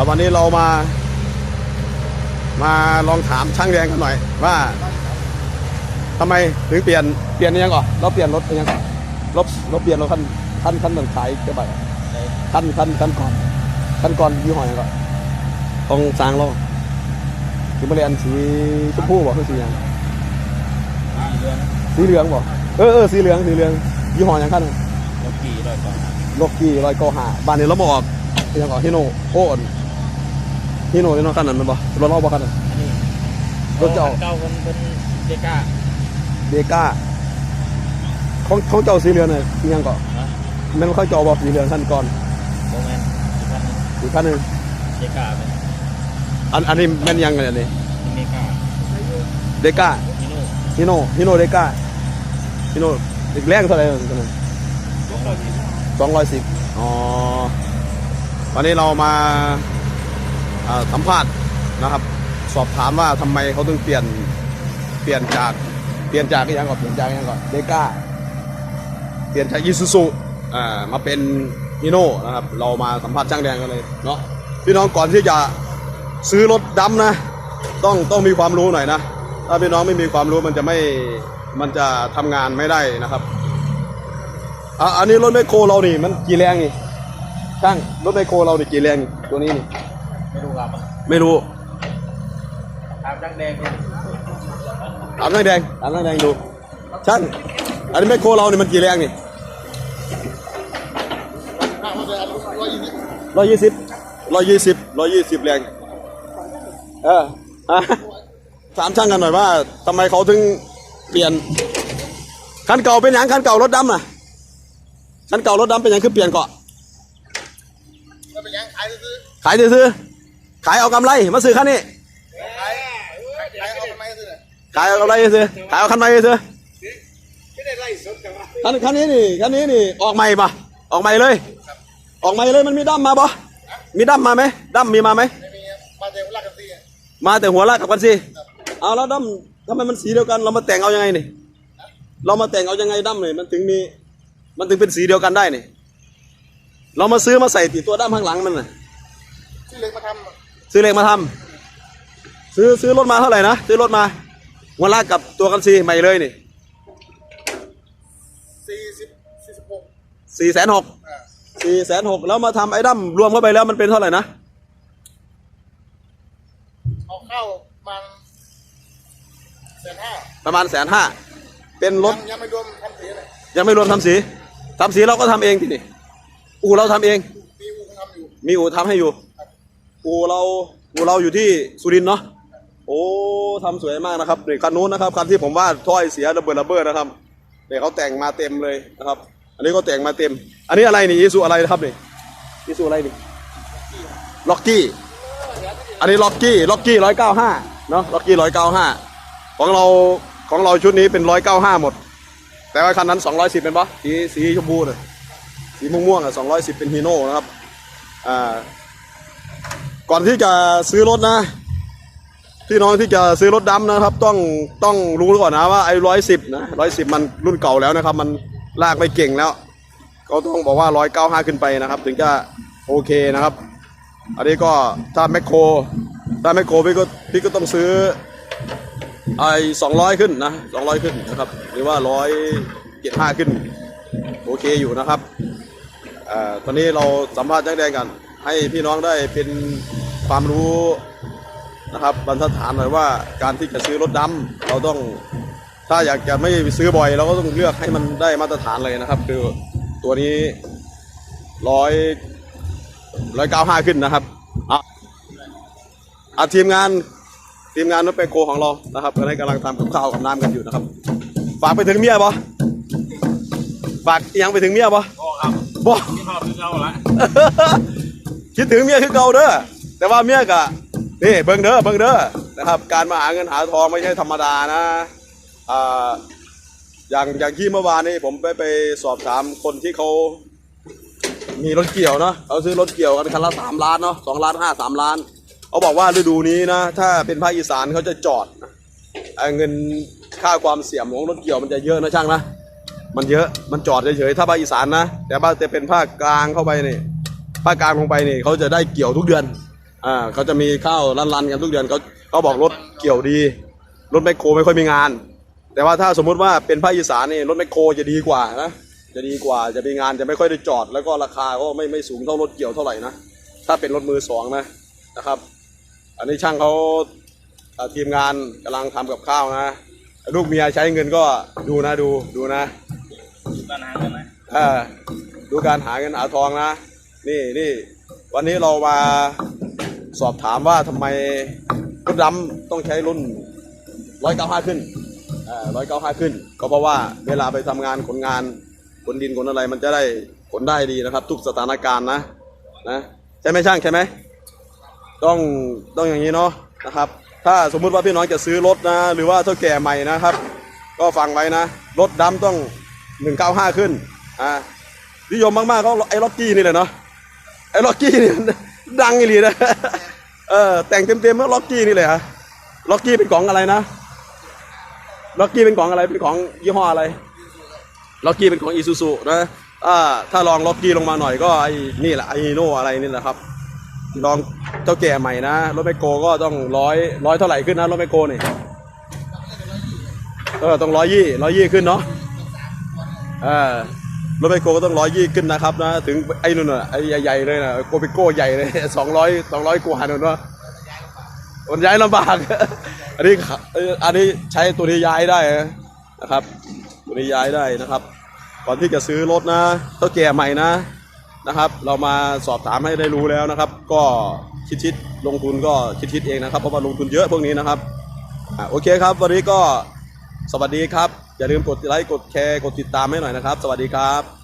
ครับวันนี้เรามา มาลองถามช่างแดงกันหน่อย ว่าทำไมถึงเปลี่ยนเปลี่ยนยังก่อนเราเปลี่ยนรถยังก่อนรถรถเปลี่ยนรถคันคันคันต่างขายเท่าไหร่คันคันคันก่อนคันก่อนยี่ห้อยังก่อนตรงสร้างเราคือมาเรียนสีชมพูบอกคือสีหยังเรื่องสีเหลืองบอกเออเออสีเหลืองสีเหลืองยี่ห้อยังคันรถกี่ร้อยกว่าโลกี้ร้อยเก้าห้าบ้านนี้เราบอกยังก่อนฮิโนโอ นฮิโนนี่เนาะคันนั้นมันบ่รถเราบ่คันนั้นอันนี้รถเจ้าเก้าคนเป็นเดก้าเดก้าของของเจ้าสีเหลืองเนี่ยอีหยังก่อนนะแม่นเขาเจ้าบอกสีเหลืองคันก่อนโมเมนต์อีกคันหนึงอีกคันหนึงเดก้าเป็นอันอันนี้แม่นยังกันอันนี้เดก้าเดก้าฮิโน่ฮิโนฮิโนเดก้าฮิโนอีกแรงเท่าไหร่ตัวนั้น สองร้อยสิบอ๋อ วันนี้เรามาอ่า สัมภาษณ์นะครับ สอบถามว่าทำไมเขาถึงเปลี่ยนเปลี่ยนจากเปลี่ยนจากอีกอย่างก่อนเปลี่ยนจากอีกอย่างก่อนเดก้าเปลี่ยนจากอีซูซูอ่ามาเป็นฮิโน่นะครับ เรามาสัมภาษณ์ช่างแดงกันเลยเนาะพี่น้องก่อนที่จะซื้อรถดำนะ ต้องต้องมีความรู้หน่อยนะถ้าพี่น้องไม่มีความรู้มันจะไม่มันจะทำงานไม่ได้นะครับอะอันนี้รถไมโครเรานี่มันกี่แรงนี่ช่างรถไมโครเรานี่กี่แรงนี่ตัวนี้นี่ ไม่รู้ครับไม่รู้ตามจังแดงเนี่ยถามนางแดงถามนางแดงดูช่างอันนี้ไมคโครเรานี่มันกี่แรงนี่ร้อยยี่สิบร้อยยี่สิบร้อยยี่สิบแรงเออฮะถามช่างกันหน่อยว่าทำไมเขาถึงเปลี่ยนคันเก่าเป็นหยังคันเก่ารถดำน่ะคันเก่ารถดำเป็นหยังคือเปลี่ยนเกาะก็เป็นยังขายซื้อขายซื้อๆ ขายเอากำไรมาซื้อคันนี้ขายขายเอาทำไมซื้อขายเอากำไรซื้อขายเอาคันใหม่ซื้อไม่ได้ไล่สดกันคันคันนี้นี่คันนี้นี่ออกใหม่ปะออกใหม่เลย ออกใหม่เลยมันมีดั้มมาปะมีดั้มมาไหมดั้มมีมาไหมม่มีมาเจอรักกันสิมาแต่หัวลากกับกันสิเอาแล้วดั้มทำไมมันสีเดียวกัน เรามาแต่งเอายังไงนี่เรามาแต่งเอายังไงดั้มนี่มันถึงมีมันถึงเป็นสีเดียวกันได้นี่เรามาซื้อมาใส่ติดตัวดั้มข้างหลังมันน่ะที่เล็กมาทำ ซื้อเหล็กมาทำซื้อซื้อรถมาเท่าไหร่นะซื้อรถมาหัวลากกับตัวกันซีใหม่เลยนี่ำสี่สิบสี่สิบหกสี่แสนหกอ่าสี่แสนหกแล้วมาทำไอ้ดั้มรวมเข้าไปแล้วมันเป็นเท่าไหร่นะเอาเข้ามันแสนห้าประมาณแสนห้าเป็นรถยังยังไม่รวมทำสีเลยยังไม่รวมทำสีทำสีเราก็ทำเองทีนี่อู่เราทำเอง มีอูทำอยู่มีอู่ทำให้อยู่ อู่เราอู่เราอยู่ที่สุรินทร์เนาะโอ้ทำสวยมากนะครับนี่คันนู้นนะครับคันที่ผมว่าถ้อยเสียระเบิดระเบิดนะครับเนี่ยเขาแต่งมาเต็มเลยนะครับ อันนี้ก็แต่งมาเต็ม อันนี้อะไรนี่อีซูอะไรครับนี่อีซูอะไรนี่ล็อกกี้อันนี้ล็อกกี้ล็อกกี้ร้อยเก้าห้าเนาะล็อกกี้ร้อยเก้าห้าของเราของเราชุดนี้เป็นร้อยเก้าห้าหมด แต่ว่าคันนั้นสองร้อยสิบเป็นปะสีสีชมพูน่ะสีม่วงๆอะสองร้อยสิบเป็นฮีโน่นะครับอ่า ก่อนที่จะซื้อรถนะ พี่น้องที่จะซื้อรถดำนะครับ ต้องต้องรู้ก่อนนะว่าไอ้ร้อยสิบนะร้อยสิบมันรุ่นเก่าแล้วนะครับ มันลากไม่เก่งแล้ว ก็ต้องบอกว่าร้อยเก้าห้าขึ้นไปนะครับ ถึงจะโอเคนะครับ อันนี้ก็ถ้าแมคโครถ้าแมคโครพี่ก็พี่ก็ต้องซื้อไอ้สองร้อยขึ้นนะสองร้อยขึ้นนะครับ หรือว่าร้อยเจ็ดห้าขึ้น โอเคอยู่นะครับอ่าตอนนี้เราสัมภาษณ์แจ้งแดงกัน ให้พี่น้องได้เป็น ความรู้นะครับบรรทัดฐานหน่อยว่าการที่จะซื้อรถดำเราต้องถ้าอยากจะไม่ซื้อบ่อย เราก็ต้องเลือกให้มันได้มาตรฐานเลยนะครับ คือตัวนี้ร้อยร้อยเก้าห้าขึ้นนะครับอะอะทีมงานทีมงานรถไปโกของเรานะครับก็ได้กำลังทำกับข้าวกับน้ำกันอยู่นะครับ ฝากไปถึงเมียปะฝากอิหยังไปถึงเมียปะก็ครับบ่ที่ชอบที่เราละคิดถึงเมียคือเก่าเด้อ แต่ว่าเมียกะนี่เบิ่งเด้อเบิ่งเด้อนะครับ การมาหาเงินหาทองไม่ใช่ธรรมดานะอ่าอย่างอย่างที่เมื่อวานนี้ผมไปไปสอบถามคนที่เขามีรถเกี่ยวเนาะเขาซื้อรถเกี่ยวกันคันละสามล้านเนาะสองล้านห้าสามล้านเขาบอกว่าฤดูนี้นะถ้าเป็นภาคอีสานเขาจะจอดนะอ่าเงินค่าความเสี่ยมของรถเกี่ยวมันจะเยอะนะช่างนะมันเยอะมันจอดเฉยๆถ้าภาคอีสานนะ แต่ว่าจะเป็นภาคกลางเข้าไปนี่ภาคกลางลงไปนี่เขาจะได้เกี่ยวทุกเดือน อ่าเขาจะมีข้าวรันๆกันทุกเดือนเขาเขาบอกรถเกี่ยวดี รถแมคโครไม่ค่อยมีงาน แต่ว่าถ้าสมมุติว่าเป็นภาคอีสานนี่รถแมคโครจะดีกว่านะจะดีกว่าจะมีงานจะไม่ค่อยได้จอด แล้วก็ราคาก็ไม่ไม่สูงเท่ารถเกี่ยวเท่าไหร่นะถ้าเป็นรถมือสองนะนะครับ อันนี้ช่างเขาทีมงานกำลังทำกับข้าวนะลูกเมียใช้เงินก็ดูนะดูดูนะดูการหาเงินไหมเออดูการหาเงินหาทองนะ นี่นี่วันนี้เรามา สอบถามว่าทำไมรถดำต้องใช้รุ่นร้อยเก้าห้าขึ้นร้อยเก้าห้าขึ้น ก็เพราะว่าเวลาไปทำงานขนงานขนดินขนอะไรมันจะได้ขนได้ดีนะครับ ทุกสถานการณ์นะนะใช่ไหมช่างใช่ไหมต้องต้องอย่างนี้เนาะนะครับ ถ้าสมมุติว่าพี่น้องจะซื้อรถนะ หรือว่าเท่าแก่ใหม่นะครับ ก็ฟังไว้นะ รถดำต้อง 195 ขึ้นอ่านิยมมากๆก็ไอ้ล็อกกี้นี่แหละเนาะไอ้ล็อกกี้นี่มัน ดังอีหลีนะเออแต่งเต็มๆก็ล็อกกี้นี่เลยฮะล็อกกี้เป็นของอะไรนะล็อกกี้เป็นของอะไรเป็นของยี่ห้ออะไรล็อกกี้เป็นของอีซูซูนะอ่าถ้าลองล็อกกี้ลงมาหน่อยก็ไอ้นี่แหละไอโน่อะไรนี่แหละครับ ลองเจ้าแก่ใหม่นะรถไมโครก็ต้องร้อยร้อยเท่าไหร่ขึ้นนะรถไมโครนี่เออต้องร้อยยี่ร้อยยี่ขึ้นเนาะเออ รถไมโครก็ต้องร้อยยี่ขึ้นนะครับนะ ถึงไอ้นู่นน่ะไอ้ใหญ่ๆเลยนะโกปิโก้ใหญ่เลยสองร้อยสองร้อยกว่าหนู่นเนาะมันย้ายลำบาก อันนี้อันนี้ใช้ตัวนี้ย้ายได้นะครับ ตัวนี้ย้ายได้นะครับ ก่อนที่จะซื้อรถนะต้องแก่ใหม่นะนะครับ เรามาสอบถามให้ได้รู้แล้วนะครับ ก็คิดๆลงทุนก็คิดๆเองนะครับเพราะว่าลงทุนเยอะพวกนี้นะครับอโอเคครับ วันนี้ก็สวัสดีครับ อย่าลืมกดไลค์กดแชร์กดติดตามให้หน่อยนะครับ สวัสดีครับ